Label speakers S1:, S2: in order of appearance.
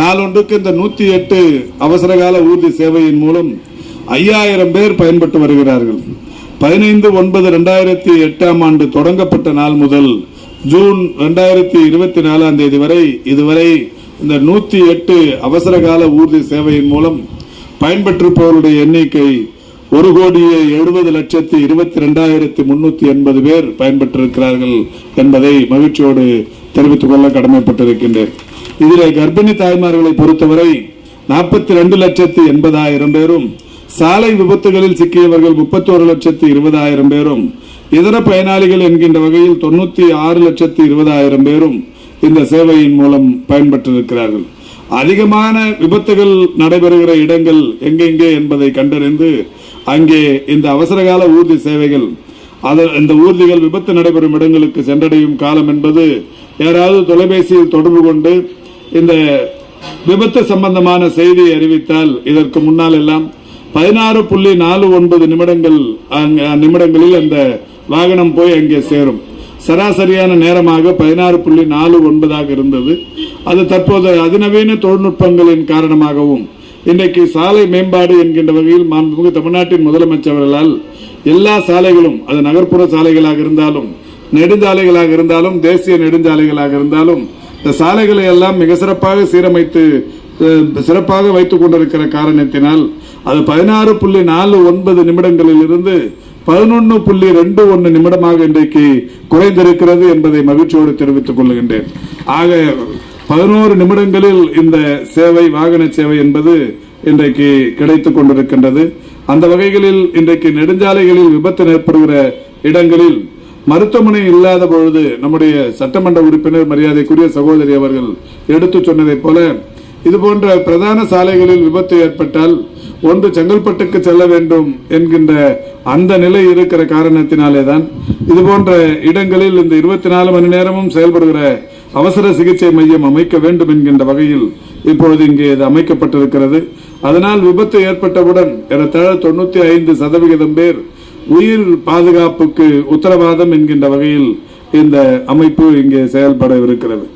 S1: நாளொன்றுக்கு இந்த நூத்தி எட்டு அவசரகால ஊர்தி சேவையின் மூலம் ஐயாயிரம் பேர் பயன்பட்டு வருகிறார்கள். பதினைந்து ஒன்பது ரெண்டாயிரத்தி எட்டாம் ஆண்டு தொடங்கப்பட்ட நாள் முதல் ஜூன் ரெண்டாயிரத்தி இருபத்தி நாலாம் தேதி வரை இதுவரை இந்த நூத்தி எட்டு அவசரகால ஊர்தி சேவையின் மூலம் பயன்பெற்றிருப்பவருடைய எண்ணிக்கை ஒரு கோடியே எழுபது லட்சத்தி இருபத்தி ரெண்டாயிரத்தி முன்னூத்தி எண்பது பேர் பயன்பெற்றிருக்கிறார்கள் என்பதை மகிழ்ச்சியோடு தெரிவித்துக் கொள்ள கடமைப்பட்டிருக்கின்றேன். இதிலே கர்ப்பிணி தாய்மார்களை பொறுத்தவரை நாற்பத்தி ரெண்டு லட்சத்தி எண்பதாயிரம் பேரும் சாலை விபத்துகளில் சிக்கியவர்கள் முப்பத்தோரு லட்சத்தி இருபதாயிரம் பேரும் இதர பயனாளிகள் என்கின்ற வகையில் தொண்ணூத்தி ஆறு லட்சத்து இருபதாயிரம் பேரும் இந்த சேவையின் மூலம் பயன்பெற்றிருக்கிறார்கள். அதிகமான விபத்துகள் நடைபெறுகிற இடங்கள் எங்கெங்கே என்பதை கண்டறிந்து அங்கே இந்த அவசரகால ஊர்தி சேவைகள் அது இந்த ஊர்திகள் விபத்து நடைபெறும் இடங்களுக்கு சென்றடையும் காலம் என்பது யாராவது தொலைபேசியில் தொடர்பு கொண்டு இந்த விபத்து சம்பந்தமான செய்தியை அறிவித்தால் இதற்கு முன்னால் எல்லாம் பதினாறு புள்ளி நாலு ஒன்பது நிமிடங்கள் நிமிடங்களில் அந்த வாகனம் போய் அங்கே சேரும். சராசரியான நேரமாக பதினாறு புள்ளி நாலு ஒன்பதாக இருந்தது. அது தற்போது அதிநவீன தொழில்நுட்பங்களின் காரணமாகவும் இன்றைக்கு சாலை மேம்பாடு என்கின்ற வகையில் மாண்புமிகு தமிழ்நாட்டின் முதலமைச்சர்களால் எல்லா சாலைகளும் அது நகர்ப்புற சாலைகளாக இருந்தாலும் நெடுஞ்சாலைகளாக இருந்தாலும் தேசிய நெடுஞ்சாலைகளாக இருந்தாலும் இந்த சாலைகளை எல்லாம் மிக சிறப்பாக சீரமைத்து சிறப்பாக வைத்துக் கொண்டிருக்கிற காரணத்தினால் அது பதினாறு புள்ளி நாலு ஒன்பது நிமிடங்களில் இருந்து பதினொன்னு புள்ளி ரெண்டு ஒன்னு நிமிடமாக இன்றைக்கு குறைந்திருக்கிறது என்பதை மகிழ்ச்சியோடு தெரிவித்துக் கொள்கின்றேன். ஆக பதினோரு நிமிடங்களில் இந்த சேவை வாகன சேவை என்பது இன்றைக்கு கிடைத்துக் கொண்டிருக்கின்றது. அந்த வகைகளில் இன்றைக்கு நெடுஞ்சாலைகளில் விபத்து ஏற்படுகிற இடங்களில் மருத்துவமனை இல்லாத பொழுது நம்முடைய சட்டமன்ற உறுப்பினர் மரியாதைக்குரிய சகோதரி அவர்கள் எடுத்துச் சொன்னதைப் போல இது போன்ற பிரதான சாலைகளில் விபத்து ஏற்பட்டால் ஒன்று செங்கல்பட்டுக்கு செல்ல வேண்டும் என்கின்ற அந்த நிலை இருக்கிற காரணத்தினாலே தான் இது போன்ற இடங்களில் இந்த இருபத்தி நாலு மணி நேரமும் செயல்படுகிற அவசர சிகிச்சை மையம் அமைக்க வேண்டும் என்கின்ற வகையில் இப்பொழுது இங்கே இது அமைக்கப்பட்டிருக்கிறது. அதனால் விபத்து ஏற்பட்டவுடன் ஏறத்தாழ தொண்ணூத்தி ஐந்து சதவிகிதம் பேர் உயிர் பாதுகாப்புக்கு உத்தரவாதம் என்கின்ற வகையில் இந்த அமைப்பு இங்கே செயல்பட இருக்கிறது